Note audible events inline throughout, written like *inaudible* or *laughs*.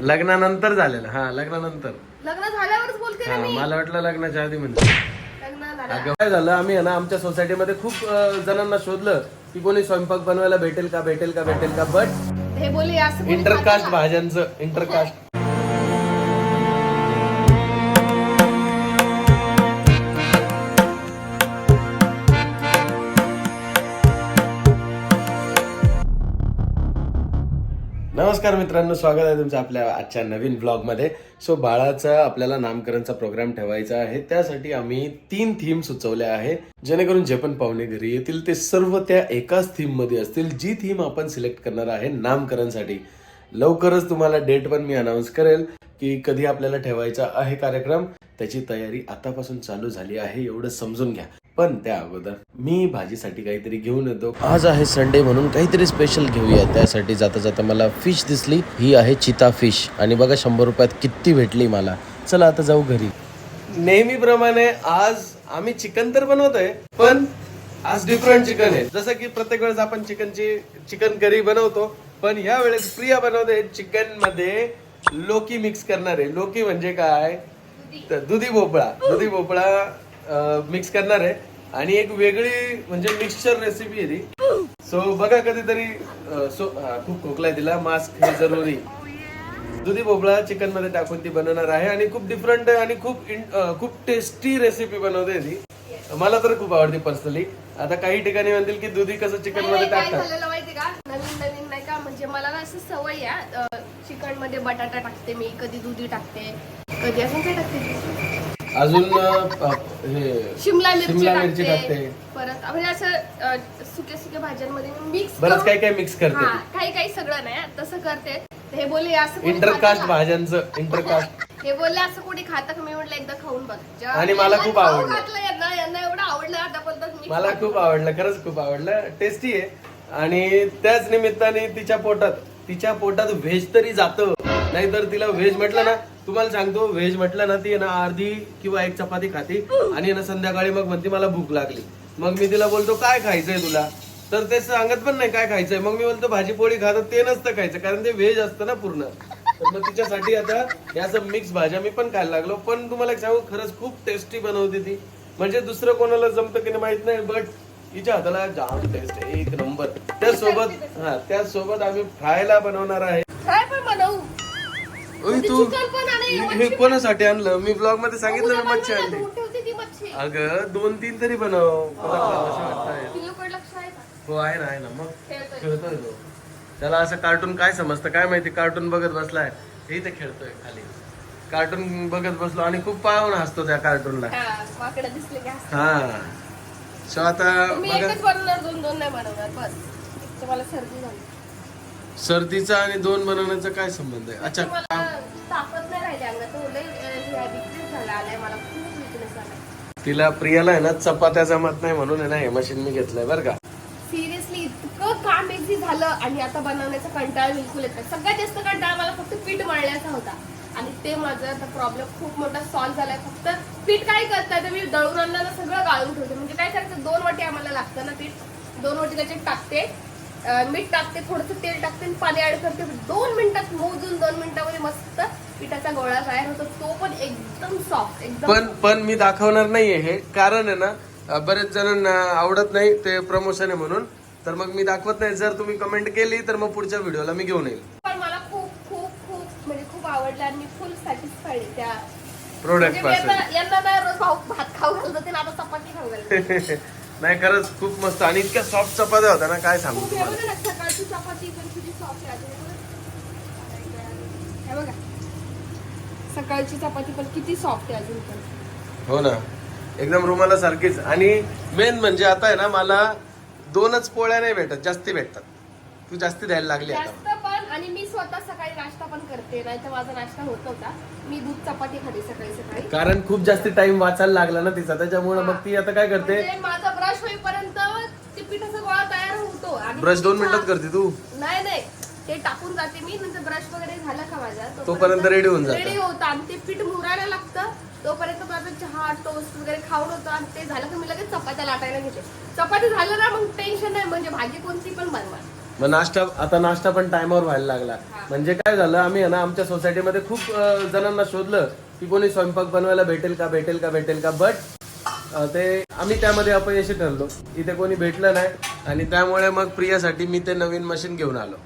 लग्नानंतर झालेलं हा लग्नानंतर. लग्न झाल्यावरच बोलते ना हा मी. मला वाटलं लग्नाच्या आधी म्हणजे. लग्न झालं अगं काय झालं आम्ही आहे ना आमच्या सोसायटीमध्ये खूप अं, जणांना शोधलं की कोणी स्वयंपाक बनवायला भेटेल का भेटेल का भेटेल का बट हे बोलले असं कोणी इंटरकास्ट का? भाज्यांचं इंटरकास्ट नमस्कार मित्रांनो स्वागत आहे तुमचं आपल्या आजच्या नवीन ब्लॉगमध्ये सो बाळाचा आपल्याला नामकरणचा प्रोग्राम ठेवायचा आहे. त्यासाठी आम्ही तीन थीम सुचवल्या आहे. जेणेकरून जे पण पाहुणे घरी येतील ते सर्व त्या एकाच थीममध्ये असतील. जी थीम आपण सिलेक्ट करणार आहे नामकरणसाठी. लवकरच तुम्हाला डेट पण मी अनाऊन्स करेल की कधी आपल्याला ठेवायचा आहे कार्यक्रम. त्याची तयारी आतापासून चालू झाली आहे. एवढं समजून घ्या. पण त्या अगोदर मी भाजीसाठी काहीतरी घेऊन येतो. आज आहे संडे म्हणून काहीतरी स्पेशल घेऊया. त्यासाठी जाता जाता मला फिश दिसली. ही आहे चिता फिश आणि बघा शंभर रुपयात किती भेटली मला. चला आता जाऊ घरी. नेहमीप्रमाणे आज आम्ही चिकन तर बनवतोय पण आज डिफरंट चिकन आहे. जसं की प्रत्येक वेळेस आपण चिकनची चिकन करी बनवतो पण या वेळेस प्रिया बनवते चिकनमध्ये लोकी मिक्स करणार आहे. लोकी म्हणजे काय? तर दुधी भोपळा. दुधी भोपळा मिक्स करणार आहे. आणि एक वेगळी म्हणजे मिक्सचर रेसिपी आहे ती. सो बघा कधीतरी सो खूप खोकलाय तिला. मास्क हे जरुरी. दुधी भोपळा चिकनमध्ये टाकून ती बनवणार आहे आणि खूप डिफरंट आणि खूप खूप टेस्टी रेसिपी बनवते ती. मला तर खूप आवडते पर्सनली आता काही ठिकाणी म्हणतील की दुधी कसं चिकनमध्ये टाकतात. माहिती का? नवीन नवीन नाही का? म्हणजे मला ना असं सवय आहे चिकनमध्ये बटाटा टाकते मी कधी दुधी टाकते कधी असं काय टाकते? अजून हे शिमला मिरची शिमला मिरची टाकते. परत म्हणजे असं सुक्या सुक्या भाज्यांमध्ये मिक्स बरंच काही काही मिक्स करते काही काही सगळं नाही तसं करते. हे बोलले असं कोणी इंटरकास्ट खातं का? भाज्यांचं इंटरकास्ट *laughs* हे बोलले असं कोणी खातं का? मी म्हटलं एकदा खाऊन बघ. जेव्हा आणि मला खूप खाऊ आवडलं. घातलं यांना यांना एवढं आवडलं आता बोलतात मी मला खूप आवडलं खरंच खूप आवडलं. टेस्टी आहे. आणि त्याच निमित्ताने तिच्या पोटात तिच्या पोटात व्हेज तरी जातं. नाहीतर तिला व्हेज म्हटलं ना तुम्हाला सांगतो व्हेज म्हटलं ना ती ना अर्धी किंवा एक चपाती खाते आणि ना संध्याकाळी मग म्हणते मला भूक लागली. मग मी तिला बोलतो काय खायचंय तुला? तर ते सांगत पण नाही काय खायचंय. मग मी बोलतो भाजी पोळी खातात ते नसतं खायचं कारण ते व्हेज असतं ना पूर्ण. तर मग तिच्यासाठी आता याचं मिक्स भाज्या मी पण खायला लागलो. पण तुम्हाला एक सांगू खरंच खूप टेस्टी बनवते ती. म्हणजे दुसरं कोणाला जमतं की नाही माहीत नाही बट तिच्या हाताला जाम टेस्ट आहे एक नंबर त्यासोबत हा त्यासोबत आम्ही फ्रायला बनवणार आहे. फ्राय पण बनवू. ओय म्हणजे तू. हे. कोणासाठी आणलं? मी ब्लॉगमध्ये सांगितलं ना मच्छी आणली. अगं दोन तीन तरी बनव. हो आहे ना आहे ना. मग खेळतोय. तो. त्याला असं कार्टून काय समजतं? काय माहिती? कार्टून बघत बसलाय. हे इथे खेळतोय खाली. कार्टून बघत बसलो आणि खूप पाळून हसतो त्या कार्टूनला हा. हा. सो आता सर्दीचा आणि दोन बनवण्याचा काय संबंध आहे? अच्छा ताकद नाही राहिली अंगात. तो लय डिक्रीज झाला आलाय मला. खूप विकनेस आलाय. तिला प्रियाला आहे ना चपात्या जमत नाही म्हणून आहे ना हे मशीन मी घेतलंय बरं का. सिरियसली इतकं काम इझी झालं आणि आता बनवण्याचा कंटाळा बिलकुल येत नाही. सगळ्यात जास्त कंटाळा मला फक्त पीठ मळण्याचा होता. आणि ते माझा आता प्रॉब्लेम खूप मोठा सॉल्व्ह झालाय. फक्त पीठ काय करताय तर मी दळून आणलं सगळं गाळून ठेवते. म्हणजे काय करायचं? दोन वाटी आम्हाला लागतं ना पीठ. दोन वाटी त्याच्यात टाकते. मीठ टाकते थोडंसं तेल टाकते आणि पाणी ऍड करते. दोन मिनिटात मोजून दोन मिनिटामध्ये मस्त पिठाचा गोळा तयार होतो. तो पण एकदम सॉफ्ट एकदम पण पण मी दाखवणार नाहीये हे. कारण आहे ना बरेच जणांना आवडत नाही ते प्रमोशन आहे म्हणून. तर मग मी दाखवत नाही. जर तुम्ही कमेंट केली तर मग पुढच्या व्हिडिओला मी घेऊन येईल. पण मला खूप खूप खूप म्हणजे खूप आवडलं आणि मी फुल सॅटिस्फाईड त्या. प्रोडक्ट म्हणजे आता- यांना ना रोज भाऊ भात खाऊ घालत आता चपाती खाऊ घालते *laughs* नाही खरंच खूप मस्त. आणि इतक्या सॉफ्ट चपात्या होत्या ना काय सांगू हे तुम्हाला? सकाळची चपाती पण किती सॉफ्ट आहे अजून. पण. हे ना. एकदम रुमाला सारखीच. आणि मेन म्हणजे आता आहे ना मला दोनच पोळ्या नाही भेटत जास्ती भेटतात. तू जास्ती द्यायला लागली आता. आणि मी स्वतः सकाळी नाश्ता पण करते नाही तर माझा नाश्ता होत नव्हता. मी दूध चपाती खाते सकाळी सकाळी. कारण खूप जास्ती टाइम वाचायला लागला ना तिचा त्याच्यामुळे मग ती आता काय करते? म्हणजे माझा ब्रश होईपर्यंत ते पिठाचा गोळा तयार होतो. आणि ब्रश दोन मिनिटात करते तू? नाही नाही. ते टाकून जाते मी नंतर ब्रश वगैरे झाला का माझा? तोपर्यंत ready होऊन जातं. रेडी होतं. आणि ते पीठ मुरायला लागतं. तोपर्यंत माझं चहा टोस्ट वगैरे खाऊन होतं. आणि ते झालं की मी लगेच चपात्या लाटायला घेते. चपाती झालं ना मग टेन्शन नाही. म्हणजे भाजी कोणती पण बनवा. मग नाश्ता आता नाश्ता पण टायमावर व्हायला लागला. म्हणजे काय झालं आम्ही ना आमच्या सोसायटीमध्ये खूप जणांना शोधलं की कोणी स्वयंपाक बनवायला भेटेल का भेटेल का भेटेल का? बट ते आम्ही त्यामध्ये अपयशी ठरलो. इथे कोणी भेटलं नाही आणि त्यामुळे मग प्रियासाठी मी ते नवीन मशीन घेऊन आलो.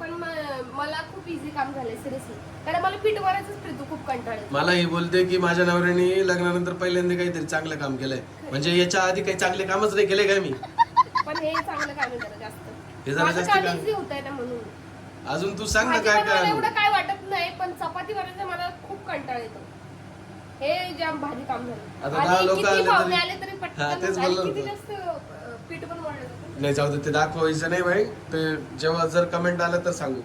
पण म- मला खूप इझी काम झालंय सिरियसली कारण मला पीठ भरायचंच प्रीतू खूप कंटाळ येतो. मला ही बोलते की माझ्या नवऱ्याने लग्नानंतर पहिल्यांदा काहीतरी चांगलं काम केलंय. म्हणजे याच्या आधी काही चांगले कामच नाही केले काय मी? पण हे चांगलं काम आहे जरा हे जास्त जरा माझं जास्त काम काम. इझी होत आहे ना म्हणून अजून तू सांग ना भाजी काय बनवायला एवढं काय वाटत नाही पण चपाती बनवायचं मला खूप कंटाळ येतो हे जाम भारी काम झालं आता दहा आणि लोकं किती आले पाहुणे तरी- आले तरी हा, पटकन तेच आणि बोललो किती होतो. जास्त अं, पीठ पण होतं. नाही जाऊ दे ते दाखवायचं नाही भाई ते जेव्हा जर कमेंट आलं तर सांगू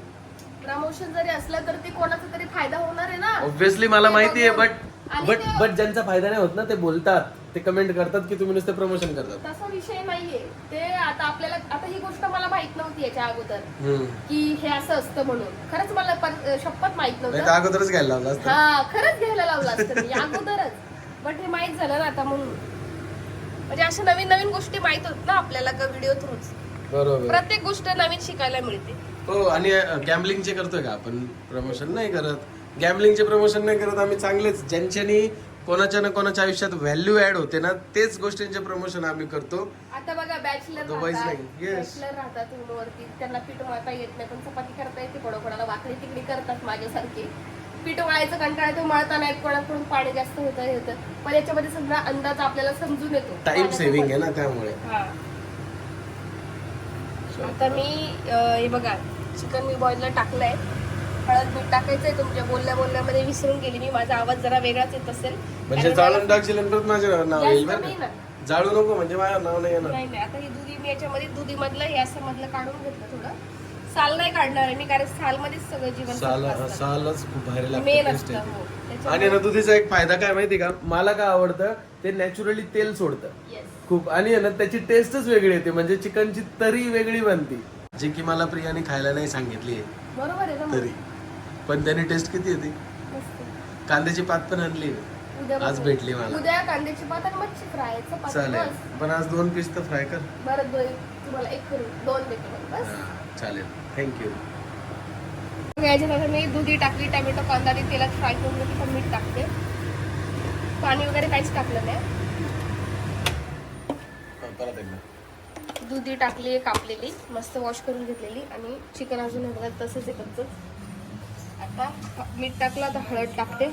प्रमोशन जरी असलं तर ते कोणाचा तरी फायदा होणार आहे ना ऑब्विसली मला माहिती आहे. बट आणि बट ते- बट ज्यांचा फायदा नाही होत ना ते बोलतात ते कमेंट करतात की तुम्ही नुसते प्रमोशन करतात? तसा विषय नाहीये. ते आता आपल्याला आता ही गोष्ट मला माहीत नव्हती याच्या अगोदर. हम्म. की हे असं असतं म्हणून. खरंच मला पर- शपथ माहीत नाही तर नव्हतं अगोदरच घ्यायला लावलं असतं. हा खरंच घ्यायला लावलं असतं मी अगोदरच. बट हे माहीत झालं ना आता म्हणून म्हणजे अशा नवीन नवीन गोष्टी माहीत होत ना आपल्याला का व्हिडिओ थ्रूच बरोबर. प्रत्येक गोष्ट नवीन शिकायला मिळते. हो आणि गॅमलिंगचे करतोय का आपण? प्रमोशन नाही करत. गॅमलिंगचे प्रमोशन नाही करत आम्ही चांगलेच. ज्यांच्यानी कोणाच्या ना कोणाच्या आयुष्यात व्हॅल्यू ऍड होते ना तेच गोष्टींचे प्रमोशन आम्ही करतो आता बघा बॅचलर Otherwise राहतात नाही. Yes. बॅचलर राहतात रूमवरती त्यांना पीठ मळता येत नाही पण चपाती करता येते कोणा कोणाला वाकडी तिकडी करतात माझ्यासारखे पीठ मळायचं कंटाळा तो मळता नाहीत कोणाकडून पाणी जास्त होतं हे होतं पण याच्यामध्ये सगळा अंदाज आपल्याला समजून येतो टाइम सेव्हिंग आहे. ना त्यामुळे हा. आता मी अं, हे बघा चिकन मी बॉईलला टाकलंय हळद मीठ टाकायचंय तुमच्या बोलल्या बोलण्यामध्ये विसरून गेली. मी माझा आवाज जरा वेगळाच येत असेल. म्हणजे जाळून टाकशील आणि परत माझं नाव येईल बरं का. जाळू नको म्हणजे माझं नाव नाही येणार. नाही नाही. आता ही दुधी मी याच्यामध्ये दुधी मधलं हे असं मधलं काढून घेतलं थोडं. साल नाही काढणार आहे मी कारण साल मध्येच सगळं जीवन साल सालच खूप भारी मेन असतं हो. येते. आणि ना दुधीचा एक फायदा काय माहिती का? मला काय आवडतं ते नॅचरली तेल सोडतं. Yes. खूप. आणि आहे ना त्याची टेस्टच वेगळी येते म्हणजे चिकनची तरी वेगळी बनते. जी की मला प्रियाने खायला नाही सांगितली बरोबर आहे ना मग? तरी. पण त्याने टेस्ट किती मस्त. कांद्याची पात पण आणली. आज. भेटली मला. उद्या कांद्याची पात आणि मच्छी फ्राय. चालेल. पण आज दोन पीस तर फ्राय कर. बरं दोन. तुम्हाला एक करू दोन देतो बस. चालेल. थँक्यू मी दुधी टाकली टॅमॅटो कांदा आणि तेलात फ्राय करून पण मीठ टाकते. पाणी वगैरे काहीच टाकलं नाही. दुधी टाकली कापलेली मस्त वॉश करून घेतलेली आणि चिकन अजून बघा तसंच आहे. आता मीठ टाकलं आता हळद टाकते.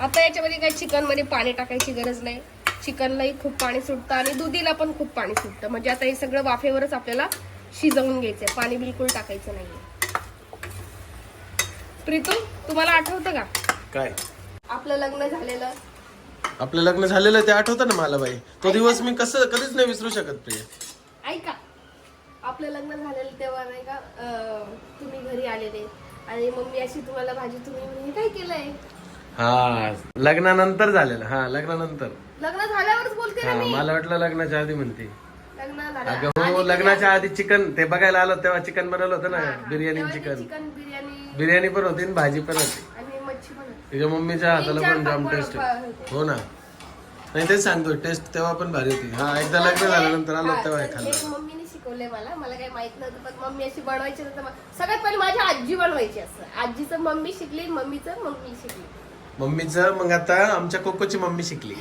आता याच्यामध्ये काही चिकनमध्ये पाणी टाकायची गरज नाही. चिकनलाही खूप पाणी सुटतं आणि दुधीला पण खूप पाणी सुटतं. म्हणजे आता हे सगळं वाफेवरच आपल्याला शिजवून घ्यायचंय. पाणी बिलकुल टाकायचं नाहीये. प्रीतू तुम्हाला आठवतं का? काय? आपलं लग्न झालेलं. आपलं लग्न झालेलं ते आठवतं ना मला बाई. तो दिवस मी कसं कधीच नाही विसरू शकत प्रिया. ऐका. आपलं लग्न झालेलं तेव्हा नाही का तुम्ही घरी आलेले. आणि मम्मी अशी तुम्हाला भाजी तुम्ही म्हणे, हे काय केलंय? हा लग्नानंतर झालेलं. हा लग्नानंतर. लग्न झाल्यावरच बोलते ना हा मी. मला वाटलं लग्नाच्या आधी म्हणते. लग्न झालं अगं हो लग्नाच्या आधी चिकन ते बघायला आलो तेव्हा चिकन बनवलं होतं ना बिर्याणी चिकन. चिकन बिर्याणी बिर्याणी पण होती आणि भाजी पण होती. आणि मच्छी पण होती. तुझ्या मम्मीच्या हाताला पण जाम टेस्ट होते. हो ना. नाही तेच सांगतो टेस्ट तेव्हा पण भारी होती. हा एकदा लग्न झाल्यानंतर आलो तेव्हा हे खाल्लं मम्मीने शिकवलंय मला. मला काही माहीत नव्हतं पण मम्मी अशी बनवायची नव्हतं मला- सगळ्यात पहिले माझी आजी बनवायची असं. आजीचं मम्मी शिकली मम्मीचं मम्मी शिकली. मम्मीचं मग आता आमच्या कोकोची मम्मी शिकली.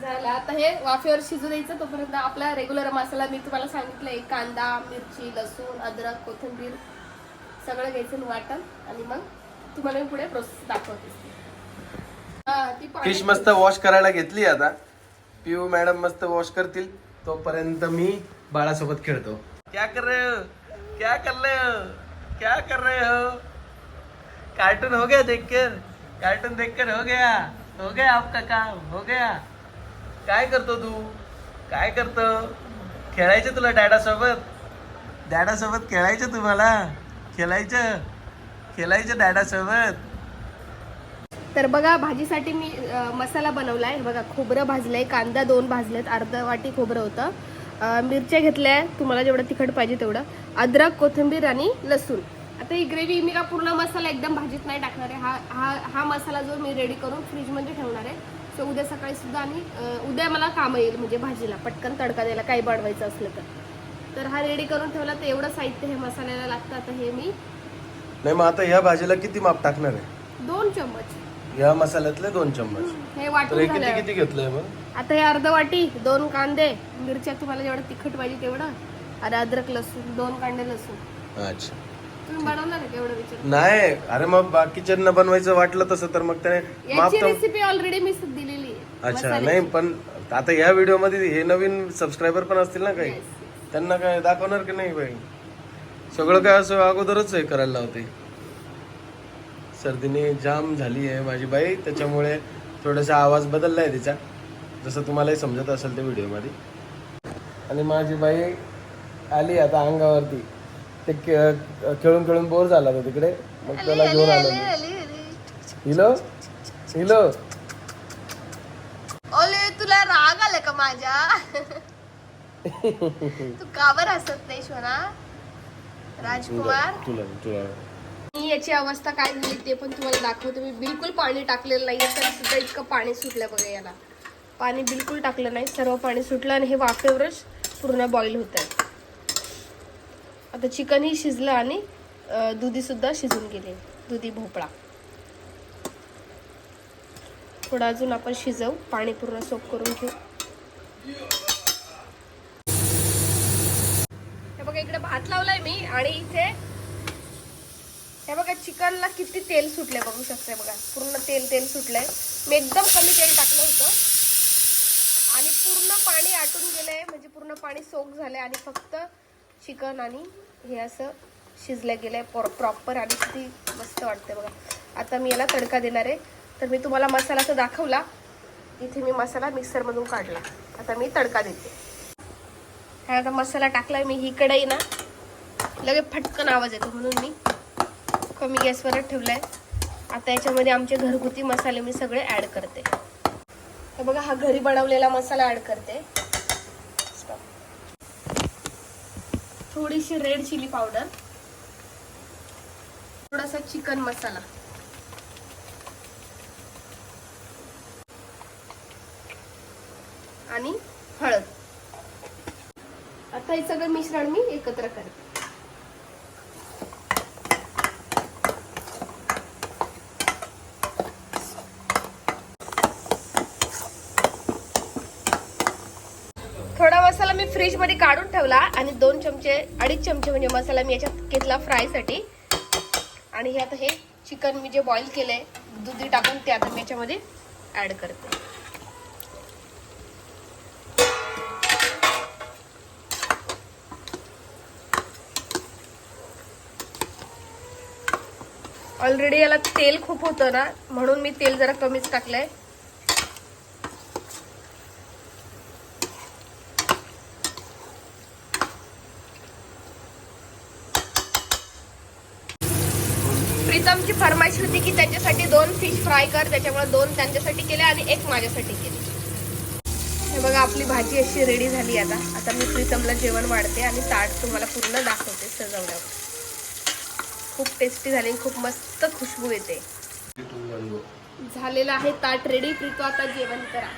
झालं. आता हे वाफेवर शिजू द्यायचं तोपर्यंत आपला रेग्युलर मसाला मी तुम्हाला सांगितलंय कांदा मिरची लसूण अद्रक कोथिंबीर सगळं घ्यायचं वाटण. आणि मग तुम्हाला मी पुढे प्रोसेस दाखवते. हा, फिश मस्त वॉश करायला घेतली आता. पिऊ मॅडम मस्त वॉश करतील. तोपर्यंत मी बाळासोबत खेळतो. क्या कर रहे हो? क्या कर रहे हो? क्या कर रहे हो? कार्टून हो गया देखकर? कार्टून देखकर हो गया। हो गया आपका काम हो गया। काय करतो तू? काय करतो? खेळायचं तुला डॅडासोबत? डॅडासोबत खेळायचं तुम्हाला? खेळायचं? खेळायचं डॅडासोबत? तर बघा भाजीसाठी मी मसाला बनवलाय. हे बघा खोबरं भाजलंय कांदा दोन भाजलेत अर्धा वाटी खोबरं होतं. मिरच्या घेतल्या तुम्हाला जेवढं तिखट पाहिजे तेवढं. अद्रक कोथिंबीर आणि लसूण. आता ही ग्रेव्ही मी का पूर्ण मसाला एकदम भाजीत नाही टाकणार आहे. हा हा हा मसाला जो मी रेडी करून फ्रीजमध्ये ठेवणार आहे. सो उद्या सकाळी सुद्धा आणि उद्या मला काम येईल म्हणजे भाजीला. पटकन तडका द्यायला काही बनवायचं असलं तर. तर हा रेडी करून ठेवला तर एवढं साहित्य हे मसाल्याला लागतं. आता हे मी नाही मग आता ह्या भाजीला किती माप टाकणार आहे? दोन चम्मच. या मसाल्यातले दोन चम्मच. हे तर वाटून हे किती झालं किती घेतलंय मग? आता हे अर्ध वाटी दोन कांदे. मिरच्या तुम्हाला जेवढं तिखट पाहिजे तेवढं. आणि अद्रक लसूण दोन कांदे लसूण. अच्छा. तुम्ही बनवणार आहे का एवढं विचार नाही. अरे मग बाकीच्यांना बनवायचं वाटलं तसं तर मग त्याने याची तर रेसिपी ऑलरेडी मी दिलेली आहे. अच्छा मसाल्याची. नाही पण आता या व्हिडिओमध्ये हे नवीन सबस्क्रायबर पण असतील ना काही? Yes. त्यांना काय दाखवणार की नाही बाई? सगळं काय असं अगोदरच हे करायला लावते. सर्दीने जाम झाली आहे माझी बाई. त्याच्यामुळे थोडासा आवाज बदललाय तिचा. जसं तुम्हालाही समजत असेल त्या व्हिडिओमध्ये. आणि माझी बाई आली आता अंगावरती. ते खेळून खेळून बोर झाला होता तिकडे. मग त्याला घेऊन आलो मी. हिलो? हिलो? ओले तुला राग आला का माझ्या? *laughs* तू का बरं हसत नाही शोना? राजकुमार? तुला तुला याची अवस्था काय झाली ते पण तुम्हाला दाखवते. मी बिलकुल पाणी टाकलेलं नाही तरी सुद्धा इतकं पाणी सुटलं बघा याला. पाणी बिलकुल टाकलं नाही सर्व पाणी सुटलं आणि हे वाफेवरच पूर्ण बॉईल होत आहे आता चिकनही शिजलं आणि दुधीसुद्धा दुधी सुद्धा शिजून गेले दुधी भोपळा. थोडं अजून आपण शिजवू पाणी पूर्ण सोप करून घेऊ. हे बघा इकडे भात लावलाय मी आणि इथे हे बघा चिकनला किती तेल सुटले बघू शकते बघा. पूर्ण तेल तेल सुटलंय. मी एकदम कमी तेल टाकलं होतं. आणि पूर्ण पाणी आटून गेलंय. म्हणजे पूर्ण पाणी सोक झालंय आणि फक्त चिकन आणि हे असं शिजलं गेलंय. प्रॉपर आणि किती मस्त वाटतंय बघा. आता मी याला तडका देणार आहे. तर मी तुम्हाला मसाला तर दाखवला. इथे मी मसाला मिक्सरमधून काढला. आता मी तडका देते. हा आता मसाला टाकलाय मी ही कढई ना. लगेच फटकन आवाज येतो म्हणून मी. कमी गॅसवरच ठेवलाय. आता याच्यामध्ये आमचे घरगुती मसाले मी सगळे ऍड करते. तर बघा हा घरी बनवलेला मसाला ऍड करते. थोडीशी रेड चिली पावडर थोडासा चिकन मसाला. आणि हळद. आता हे सगळं मिश्रण मी एकत्र करते थोडा मसाला फ्रीजमध्ये काढून ठेवला आणि दोन चमचे अडीच चमचे म्हणजे मसाला मी याच्यात घेतला फ्रायसाठी. आणि हे आता हे चिकन मी जे बॉईल केलंय दुधी टाकून ते आता मी याच्यामध्ये ऍड करते. ऑलरेडी याला तेल खूप होतं ना म्हणून मी तेल जरा कमीच टाकलंय. प्रीतमची फरमाईश होती की त्याच्यासाठी दोन फिश फ्राय कर त्याच्यामुळे दोन त्यांच्यासाठी केले आणि एक माझ्यासाठी केले. हे बघा आपली भाजी अशी रेडी झाली आता. आता मी प्रीतमला जेवण वाढते आणि ताट तुम्हाला पूर्ण दाखवते सजवल्यावर खूप टेस्टी झाली आणि खूप मस्त खुशबू येते. झालेलं आहे ताट रेडी प्रीतो आता जेवण करा.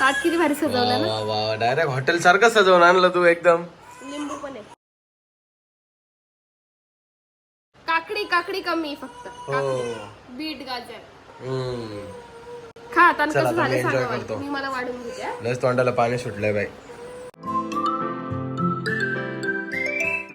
ताट किती भारी सजवलं ना? डायरेक्ट हॉटेल सारखं सजवून आणलं तू एकदम. लिंबू पण आहे. काकडी कमी फक्त हो बीट गाजर हम्म. खा आता चला, कसं आता मी झालं enjoy सांगा करतो. मला. मी मला वाढून घेते हा. लस तोंडाला पाणी सुटलंय बाई